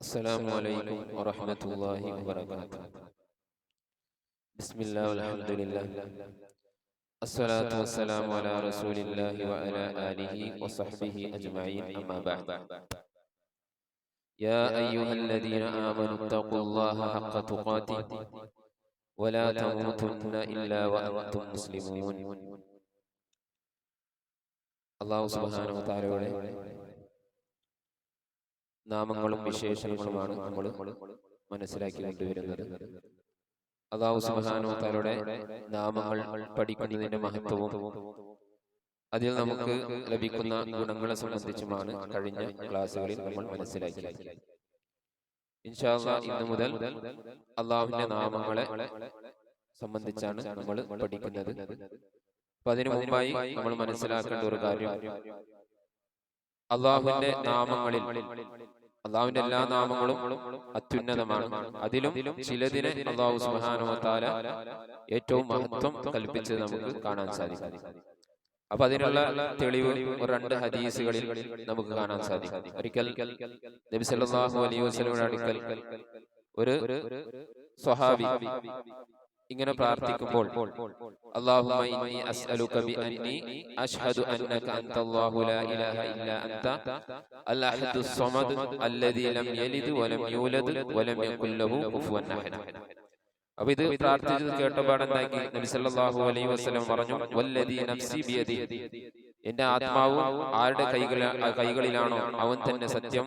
السلام عليكم ورحمة الله وبركاته. بسم الله والحمد لله. الصلاة والسلام على رسول الله وعلى آله وصحبه أجمعين. أما بعد. يا أيها الذين آمنوا اتقوا الله حق تقاته. ولا تموتن إلا وأنتم مسلمون. الله سبحانه وتعالى നാമങ്ങളും വിശേഷണങ്ങളുമാണ് നമ്മൾ മനസ്സിലാക്കി കൊണ്ടുവരുന്നത് അതാവ് സുബാനോത്താരുടെ നാമങ്ങൾ പഠിക്കുന്നതിന്റെ മഹത്വവും അതിൽ നമുക്ക് ലഭിക്കുന്ന ഗുണങ്ങളെ സംബന്ധിച്ചുമാണ് കഴിഞ്ഞ ക്ലാസ്സുകളിൽ നമ്മൾ മനസ്സിലാക്കി ഇൻഷാല്ല ഇന്ന് മുതൽ അള്ളാഹുവിന്റെ നാമങ്ങളെ സംബന്ധിച്ചാണ് നമ്മൾ പഠിക്കുന്നത്. അപ്പൊ അതിനു മുമ്പായി നമ്മൾ മനസ്സിലാക്കേണ്ട ഒരു കാര്യം. അള്ളാഹുവിന്റെ നാമങ്ങളിൽ അള്ളാഹുവിന്റെ എല്ലാ നാമങ്ങളും അത്യുന്നതമാണ്. അതിലും ചിലതിനെ അള്ളാഹു സുഹാനോ താല ഏറ്റവും മഹത്വം കൽപ്പിച്ചത് നമുക്ക് കാണാൻ സാധിക്കും. അപ്പൊ അതിനുള്ള തെളിവ് രണ്ട് ഹദീസുകളിൽ നമുക്ക് കാണാൻ സാധിക്കും. ഒരിക്കൽ നബി സല്ലല്ലാഹു അലൈഹി വസല്ലമയുടെ അടുക്കൽ ഒരു സ്വഹാബി ഇങ്ങനെ പ്രാർത്ഥിക്കുമ്പോൾ അപ്പൊ ഇത് പ്രാർത്ഥിച്ചത് കേട്ടപാടെന്താക്കി നബി സല്ലല്ലാഹു അലൈഹി വസല്ലം പറഞ്ഞു വല്ലദീ നഫ്സി ബിയദി. എന്റെ ആത്മാവ് ആരുടെ കൈകള കൈകളിലാണോ? അവൻ തന്നെ സത്യം.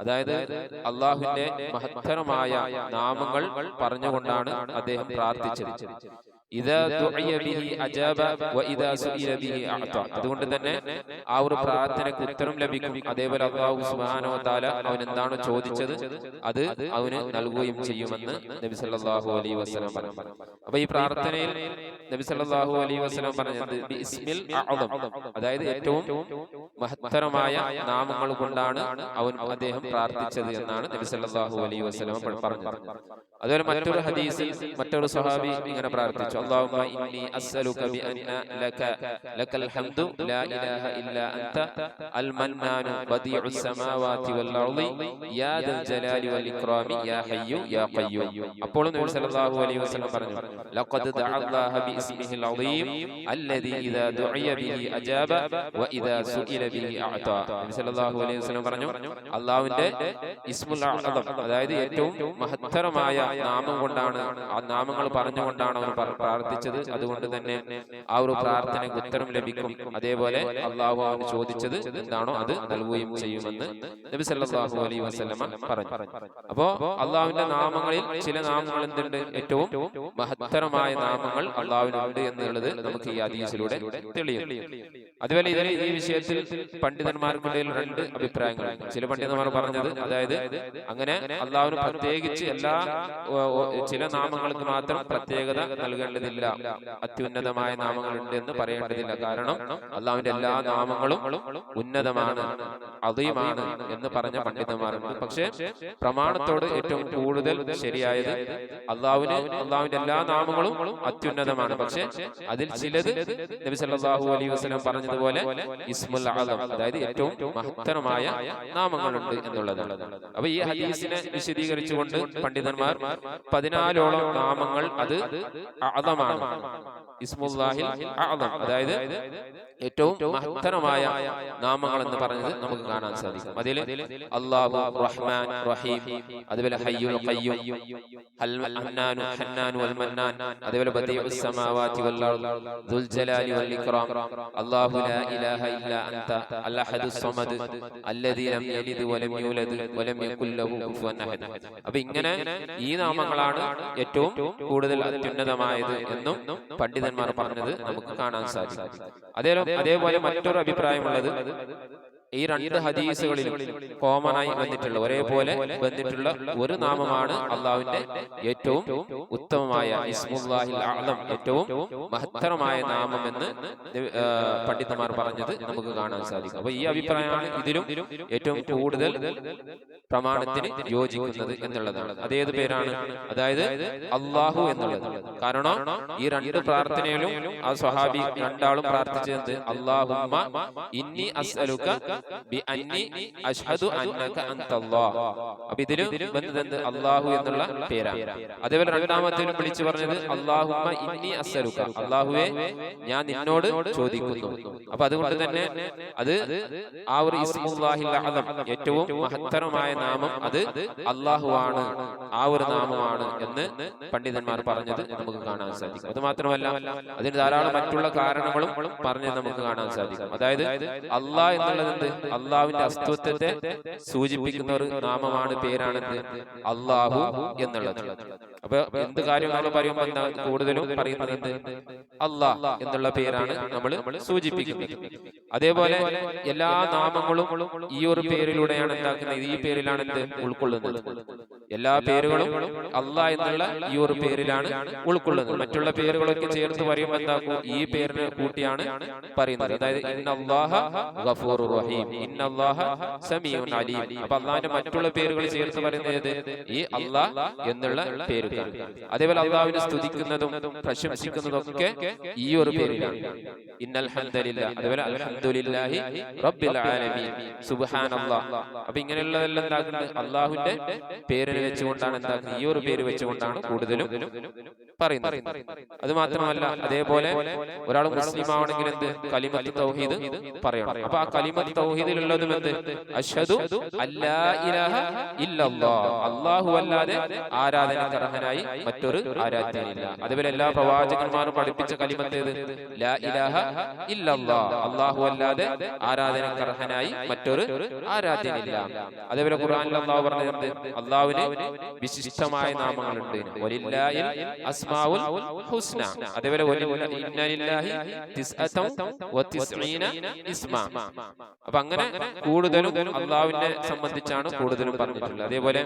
അതായത് അള്ളാഹുവിന്റെ മഹത്തരമായ നാമങ്ങൾ പറഞ്ഞുകൊണ്ടാണ് അദ്ദേഹം പ്രാർത്ഥിച്ചത്. അതുകൊണ്ട് തന്നെ ആ ഒരു പ്രാർത്ഥനയ്ക്ക് ഉത്തരം ലഭിക്കും. അതേപോലെ അള്ളാഹു സുബാനോ താല അവൻ എന്താണ് ചോദിച്ചത്? അത് അവന് നൽകുകയും ചെയ്യുമെന്ന് നബി സല്ലാഹു അലൈ വസല്ലം പറഞ്ഞു. അപ്പൊ ഈ പ്രാർത്ഥനയിൽ നബി സല്ലാഹു അലൈ വസല്ലം പറഞ്ഞത് അതായത് ഏറ്റവും മഹത്തരമായ നാമങ്ങൾ കൊണ്ടാണ് അവൻ അദ്ദേഹം പ്രാർത്ഥിച്ചത് എന്നാണ് നബി സല്ലല്ലാഹു അലൈഹി വസല്ലം പറഞ്ഞത്. അതുപോലെ മറ്റൊരു ഹദീസ് മറ്റൊരു സ്വഹാബി ഇങ്ങനെ പ്രാർത്ഥിച്ചു. അല്ലാഹുമ്മ ഇന്നി ബി ഹംദു ലാ ഇലാഹ അൻത അൽ വൽ യാ ദൽ ജലാലി വൽ യാ ഹയ്യു യാ അപ്പോൾ നബി സല്ലല്ലാഹു അലൈഹി വസല്ലം പറഞ്ഞു. ലഖദ് ബി ഇസ്മിഹിൽ അളീം ഇദാ ദുഇയ ബിഹി അജാബ വ ഇദാ സുഇല പറഞ്ഞു അള്ളാഹുവിന്റെ ഇസ്മുൽ അതായത് ഏറ്റവും മഹത്തരമായ നാമം കൊണ്ടാണ് ആ നാമങ്ങൾ പറഞ്ഞുകൊണ്ടാണ് അവർ പ്രാർത്ഥിച്ചത്. അതുകൊണ്ട് തന്നെ ആ ഒരു പ്രാർത്ഥനയ്ക്ക് ഉത്തരം ലഭിക്കും. അതേപോലെ അള്ളാഹു അവന് ചോദിച്ചത് എന്താണോ അത് നൽകുകയും ചെയ്യുമെന്ന് നബി സല്ലല്ലാഹു അലൈഹി വസല്ലമ പറഞ്ഞു. അപ്പോ അള്ളാഹുവിന്റെ നാമങ്ങളിൽ ചില നാമങ്ങൾ എന്തുണ്ട്? ഏറ്റവും മഹത്തരമായ നാമങ്ങൾ അള്ളാഹുവിനുണ്ട് എന്നുള്ളത് നമുക്ക് ഈ അതീസിലൂടെ തെളിയും. അതുപോലെ ഇതിൽ ഈ വിഷയത്തിൽ പണ്ഡിതന്മാർക്കിടയിൽ രണ്ട് അഭിപ്രായങ്ങൾ. ചില പണ്ഡിതന്മാർ പറഞ്ഞത് അതായത് അങ്ങനെ അള്ളാഹുവിന് പ്രത്യേകിച്ച് എല്ലാ ചില നാമങ്ങൾക്ക് മാത്രം പ്രത്യേകത നൽകേണ്ടതില്ല. അത്യുന്നതമായ നാമങ്ങളുണ്ട് എന്ന് പറയേണ്ടതില്ല. കാരണം അള്ളാഹുവിന്റെ എല്ലാ നാമങ്ങളും ഉന്നതമാണ് അതീമാണ് എന്ന് പറഞ്ഞ പണ്ഡിതന്മാരുണ്ട്. പക്ഷേ പ്രമാണത്തോട് ഏറ്റവും കൂടുതൽ ശരിയായത് അള്ളാഹുവിന് അള്ളാഹുവിന്റെ എല്ലാ നാമങ്ങളും അത്യുന്നതമാണ്. പക്ഷെ അതിൽ ചിലത് നബി സല്ലല്ലാഹു അലൈഹി വസല്ലം പറഞ്ഞതുപോലെ ഇസ്മുൽ അലം അതായത് ഏറ്റവും മഹത്തരമായ നാമങ്ങളുണ്ട് എന്നുള്ളതാണ് അപ്പൊ ഈ ഹദീസിനെ വിശദീകരിച്ചുകൊണ്ട് പണ്ഡിതന്മാർ പതിനാലോളം നാമങ്ങൾ അത് അതമാണ് ഇസ്മുല്ലാഹിൽ അതായത് ഏറ്റവും മഹത്തരമായ നാമങ്ങൾ എന്ന് പറഞ്ഞത് നമുക്ക് കാണാൻ സാധിക്കും. അതിൽ അള്ളാഹു റഹ്മാൻ റഹീം അതുപോലെ ഹയ്യുൽ ഖയ്യൂം ഹന്നാനു ഹന്നാനു വൽ മന്നാൻ അതുപോലെ ബദീഉസ് സമാവാതി വൽ അർദ് ദുൽ ജലാലി വൽ ഇക്റാം അല്ലാഹു ഇലാഹ ഇല്ലാ അൻത അൽ അഹദുസ് സമദ് അല്ലദീ ലം യലിദ് വലം യൂലദ് വലം യകുൽ ലഹു കുഫുവൻ അഹദ്. അപ്പോൾ ഇങ്ങനെ ഈ നാമങ്ങളാണ് ഏറ്റവും കൂടുതൽ അത്യുന്നതമായത് എന്നും പണ്ഡിതന്മാർ പറഞ്ഞത് നമുക്ക് കാണാൻ സാധിക്കും. അതേ അതേപോലെ മറ്റൊരു അഭിപ്രായമുള്ളത് ഈ രണ്ട് ഹദീസുകളിലും കോമൺ ആയി വന്നിട്ടുള്ള ഒരേപോലെ വന്നിട്ടുള്ള ഒരു നാമമാണ് അള്ളാഹുവിന്റെ ഏറ്റവും ഉത്തമമായ ഇസ്മുല്ലാഹിൽ ആലം ഏറ്റവും മഹത്തരമായ നാമം എന്ന് പണ്ഡിതന്മാർ പറഞ്ഞത് നമുക്ക് കാണാൻ സാധിക്കും. അപ്പൊ ഈ അഭിപ്രായമാണ് ഇതിലും ഏറ്റവും കൂടുതൽ പ്രമാണത്തിന് യോജിക്കുന്നത് എന്നുള്ളതാണ്. അതേത് പേരാണ്? അതായത് അള്ളാഹു എന്നുള്ളത്. കാരണം ഈ രണ്ട് പ്രാർത്ഥനയിലും ആ സ്വഹാബി രണ്ടാളും പ്രാർത്ഥിച്ചത് അള്ളാഹുമ്മ ഇന്നി അസ്അലുക ബി അന്നി അഷ്ഹദു അന്നക അൻതല്ലാഹ് ഇതിലും അള്ളാഹു എന്നുള്ള പേരാണ്. അതേപോലെ രണ്ടാമത്തേലും വിളിച്ചു പറഞ്ഞത് അള്ളാഹുമ്മ ഇന്നി അസ്അലുക. അള്ളാഹുവെ ഞാൻ നിന്നോട് ചോദിക്കുന്നു. അപ്പൊ അതുകൊണ്ട് തന്നെ അത് ആ ഒരു ഇസ്മുല്ലാഹിൽ ഏറ്റവും മഹത്തരമായ നാമം അത് അള്ളാഹുവാണ് ആ ഒരു നാമമാണ് എന്ന് പണ്ഡിതന്മാർ പറഞ്ഞത് നമുക്ക് കാണാൻ സാധിക്കും. അത് മാത്രമല്ല അതിന് ധാരാളം മറ്റുള്ള കാരണങ്ങളും പറഞ്ഞ് നമുക്ക് കാണാൻ സാധിക്കും. അതായത് അള്ളാഹ് എന്നുള്ളത് എന്ത്? അള്ളാഹുവിന്റെ അസ്തിത്വത്തെ സൂചിപ്പിക്കുന്ന ഒരു നാമമാണ് പേരാണെന്ത്? അള്ളാഹു എന്നുള്ളത്. അപ്പൊ എന്ത് കാര്യം നമ്മൾ പറയുമ്പോൾ എന്താ കൂടുതലും പറയുന്നത് അള്ളാഹ് എന്നുള്ള പേരാണ് നമ്മൾ സൂചിപ്പിക്കുന്നത്. അതേപോലെ എല്ലാ നാമങ്ങളും ഈ ഒരു പേരിലൂടെയാണ് എന്താക്കുന്നത്? ഈ എന്ത് ഉൾക്കൊള്ളുന്നത്. എല്ലാ പേരുകളും അല്ല എന്നുള്ള ഈ ഒരു പേരിലാണ് ഉൾക്കൊള്ളുന്നത്. മറ്റുള്ള പേരുകളൊക്കെ ചേർത്ത് പറയുമ്പോൾ എന്താക്കും ഈ പേരിന് കൂട്ടിയാണ് പറയുന്നത്. അതായത് ഇന്നല്ലാഹ ഗഫൂറുർ റഹീം. ഇന്നല്ലാഹ സമീഉൻ അലീം. അപ്പൊ അള്ളാഹിന്റെ മറ്റുള്ള പേരുകൾ ചേർത്ത് പറയുന്നത് ഈ അള്ളാഹ് എന്നുള്ള പേരുകൾ. അതേപോലെ അള്ളാഹുവിനെ സ്തുതിക്കുന്നതും പ്രശംസിക്കുന്നതും ഒക്കെ ഈ ഒരു പേരിലാണ്. ഇന്നൽ അതേപോലെ അൽഹംദുലില്ലാഹി റബ്ബിൽ ആലമീൻ. സുബ്ഹാനല്ലാഹ്. അപ്പൊ ഇങ്ങനെയുള്ളതെല്ലാം എന്താക്കുന്നത് അള്ളാഹുവിന്റെ പേരിനെ വെച്ചുകൊണ്ടാണ് എന്താക്കുന്നത് ഈ ഒരു പേര് വെച്ചുകൊണ്ടാണ് കൂടുതലും പറയുന്നത്. അത് മാത്രമല്ല അതേപോലെ ഒരാൾ മുസ്ലിം ആവണമെങ്കിൽ എന്ത്? കലിമത്ത് തൗഹീദ് പറയണം. അപ്പൊ ആ കലിമത്ത് തൗഹീദിലുള്ളതും എന്ത്? അഷ്ഹദു അല്ലാ ഇലാഹ അല്ലാഹു അല്ലാതെ ആരാധനക്കർഹനായി മറ്റൊരു ആരാധനയില്ല അതുപോലെ എല്ലാ പ്രവാചകന്മാരും പഠിപ്പിച്ച കലിമത്തേത് ലാ ഇലാഹ ഇല്ലല്ലാഹ് അല്ലാഹു അല്ലാതെ ആരാധനക്കർഹനായി മറ്റൊരു ആരാധനയില്ല അതേപോലെ ഖുർആനിൽ അല്ലാഹു പറഞ്ഞത് എന്ത്? അല്ലാഹുവിന് വിശിഷ്ടമായ നാമങ്ങളുണ്ട്. ഹുസ്ന. അതേപോലെ ഇസ്മ. അപ്പൊ അങ്ങനെ കൂടുതലും അള്ളാഹുവിനെ സംബന്ധിച്ചാണ് കൂടുതലും പറഞ്ഞിട്ടുള്ളത്. അതേപോലെ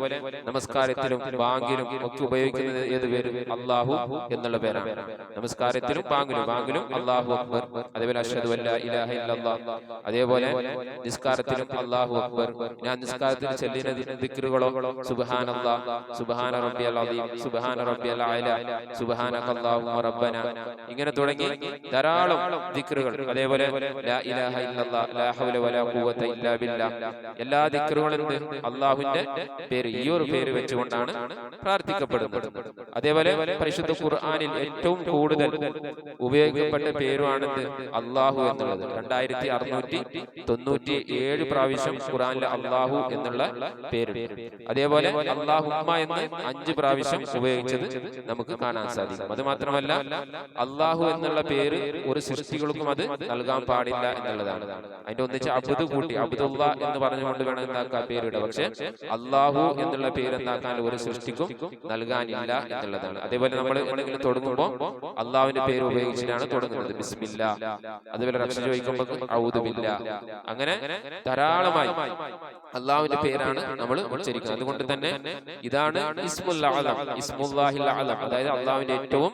നമസ്കാരത്തിലും ബാങ്കിലും ഒക്കെ ഉപയോഗിക്കുന്നത് ഏത് പേര് അള്ളാഹു എന്നുള്ള പേരാണ്. നമസ്കാരത്തിലും ബാങ്കിലും ബാങ്കിലും അള്ളാഹു അക്ബർ. അതേപോലെ അല്ലാ ഇലാഹ ഇല്ലല്ലാഹ് അതേപോലെ നിസ്കാരത്തിലും അള്ളാഹു അക്ബർ. ഞാൻ നിസ്കാരത്തിൽ ചെല്ലുന്ന ദിക്റുകളോ സുബ്ഹാനല്ലാഹ് സുബ്ഹാന റബ്ബിയൽ അദീം സുബ്ഹാന റബ്ബിയൽ അഅല സുബ്ഹാനകല്ലാഹുമ്മ റബ്ബന. ഇങ്ങനെ തുടങ്ങി ധാരാളം ദിക്റുകൾ. അതേപോലെ ലാ ഇലാഹ ഇല്ലല്ലാഹ് ലാ ഹൗല വലാ ഖുവത ഇല്ലാ ബില്ലാ. എല്ലാ ദിക്റുകളും അല്ലാഹുവിന്റെ പേര്. ഈ ഒരു പേര് വെച്ചുകൊണ്ടാണ് പ്രാർത്ഥിക്കപ്പെടുന്നത്. അതേപോലെ പരിശുദ്ധ ഖുർആനിൽ ഏറ്റവും കൂടുതൽ ഉപയോഗിക്കപ്പെട്ട പേരുമാണ് അള്ളാഹു എന്നുള്ളത്. രണ്ടായിരത്തി അറുന്നൂറ്റി തൊണ്ണൂറ്റി ഏഴ് പ്രാവശ്യം ഖുറാനിലെ അള്ളാഹു എന്നുള്ള പേര് അതേപോലെ അള്ളാഹുമ്മ എന്ന് അഞ്ച് പ്രാവശ്യം ഉപയോഗിച്ചത് നമുക്ക് കാണാൻ സാധിക്കും. അത് മാത്രമല്ല അള്ളാഹു എന്നുള്ള പേര് ഒരു സൃഷ്ടികൾക്കും അത് നൽകാൻ പാടില്ല എന്നുള്ളതാണ്. അതിന്റെ ഒന്നിച്ച് അബുദ് കൂട്ടി അബുദുള്ള എന്ന് പറഞ്ഞുകൊണ്ട് വേണം എന്താക്കാൻ പേരിടുക. പക്ഷെ അള്ളാഹു എന്നുള്ള പേര് എന്താക്കാൻ ഒരു സൃഷ്ടിക്കും നൽകാനില്ല എന്നുള്ളതാണ്. അതേപോലെ നമ്മൾ എന്തെങ്കിലും തുടങ്ങുമ്പോൾ അള്ളാഹുവിന്റെ പേര് ഉപയോഗിച്ചിട്ടാണ് തുടങ്ങുന്നത്. ബിസ്മില്ല. അതുപോലെ രക്ഷ ചോദിക്കുമ്പോൾ ഔദുബില്ല. അങ്ങനെ ധാരാളമായി അള്ളാഹുവിന്റെ പേരാണ് നമ്മൾ ഉച്ചരിക്കുന്നത്. അതുകൊണ്ട് തന്നെ ഇതാണ് അതായത് അള്ളാഹുവിന്റെ ഏറ്റവും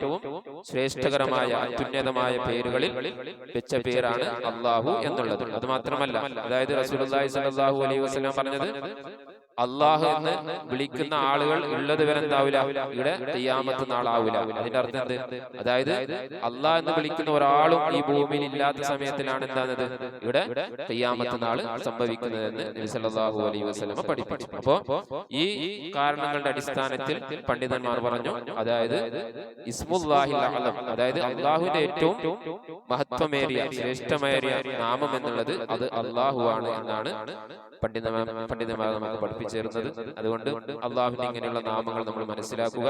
ശ്രേഷ്ഠകരമായ അത്യുന്നതമായ പേരുകളിൽ വെച്ച പേരാണ് അള്ളാഹു എന്നുള്ളത്. അത് മാത്രമല്ല അതായത് സ്വല്ലല്ലാഹു അലൈഹി വസ്ലാം പറഞ്ഞത് അള്ളാഹു എന്ന് വിളിക്കുന്ന ആളുകൾ ഉള്ളത് വരെ എന്താവില്ല ഇവിടെ തെയ്യാമത്ത് നാളാവില്ല അതിന്റെ അർത്ഥം എന്ത്? അതായത് അള്ളാഹ് എന്ന് വിളിക്കുന്ന ഒരാളും ഈ ഭൂമിയിൽ ഇല്ലാത്ത സമയത്തിലാണ് എന്താണത്? ഇവിടെ തെയ്യാമത്ത് നാൾ സംഭവിക്കുന്നതെന്ന് നബി സല്ലല്ലാഹു അലൈഹി വസല്ലമ പഠിപ്പിച്ചു. അപ്പോ ഈ കാരണങ്ങളുടെ അടിസ്ഥാനത്തിൽ പണ്ഡിതന്മാർ പറഞ്ഞു അതായത് ഇസ്മുല്ലാഹി അതായത് അള്ളാഹുവിന്റെ ഏറ്റവും മഹത്വമേറിയ ശ്രേഷ്ഠമേറിയ നാമം എന്നുള്ളത് അത് അള്ളാഹു ആണ് എന്നാണ് പണ്ഡിതന്മാർ പണ്ഡിതന്മാർ നമുക്ക് പഠിപ്പിച്ചിരുന്നത് അതുകൊണ്ട് അള്ളാഹുവിന്റെ ഇങ്ങനെയുള്ള നാമങ്ങൾ നമ്മൾ മനസ്സിലാക്കുക.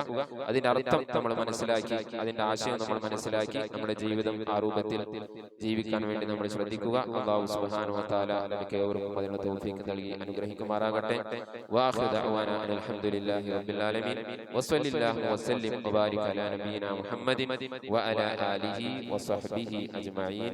അതിന്റെ അർത്ഥം നമ്മൾ മനസ്സിലാക്കി അതിന്റെ ആശയം നമ്മൾ മനസ്സിലാക്കി നമ്മുടെ ജീവിതം ആ രൂപത്തിൽ ജീവിക്കാൻ വേണ്ടി നമ്മൾ ശ്രദ്ധിക്കുക. അള്ളാഹു അതിനുള്ള തൗഫീഖ് നൽകി അനുഗ്രഹിക്കുമാറാകട്ടെ. റബ്ബിൽ ആലമീൻ. വസല്ലല്ലാഹു വസല്ലിം വബാരിക് അലാ നബീന മുഹമ്മദിൻ വഅലാ ആലിഹി വസഹ്ബിഹി അജ്മഈൻ.